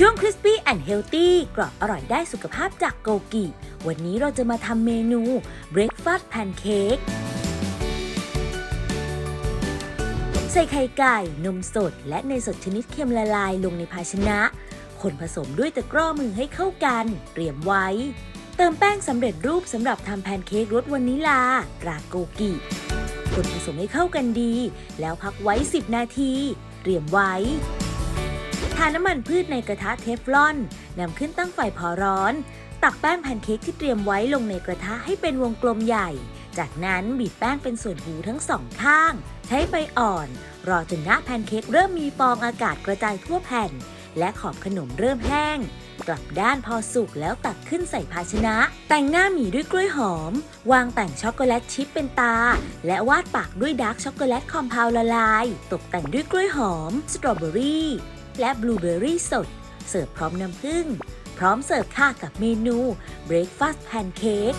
ช่วง Crispy and Healthy กรอบอร่อยได้สุขภาพจากโกกิ วันนี้เราจะมาทำเมนู Breakfast Pancake ใส่ไข่ไก่ นมสด และเนยสดชนิดเค็มละลายลงในภาชนะ คนผสมด้วยตะกร้อมือให้เข้ากัน เตรียมไว้ เติมแป้งสำเร็จรูปสำหรับทำแพนเค้กรสวานิลาราโกกิคนผสมให้เข้ากันดี แล้วพักไว้ 10 นาที เตรียมไว้ ทาน้ำมันพืชในกระทะเทฟลอนนำขึ้นตั้งไฟพอร้อน ตักแป้งแพนเค้กที่เตรียมไว้ลงในกระทะให้เป็นวงกลมใหญ่ จากนั้นบีบแป้งเป็นส่วนหูทั้งสองข้าง ใช้ไฟอ่อน รอจนหน้าแพนเค้กเริ่มมีฟองอากาศกระจายทั่วแผ่น และขอบขนมเริ่มแห้ง กลับด้านพอสุกแล้วตักขึ้นใส่ภาชนะ แต่งหน้าหมีด้วยกล้วยหอม วางแต่งช็อกโกแลตชิพเป็นตา และวาดปากด้วยดาร์กช็อกโกแลตคอมเพลละลาย ตกแต่งด้วยกล้วยหอม สตรอเบอรี่ และบลูเบอร์รี่สด เสิร์ฟพร้อมน้ำผึ้ง พร้อมเสิร์ฟค่ะกับเมนู Breakfast Pancake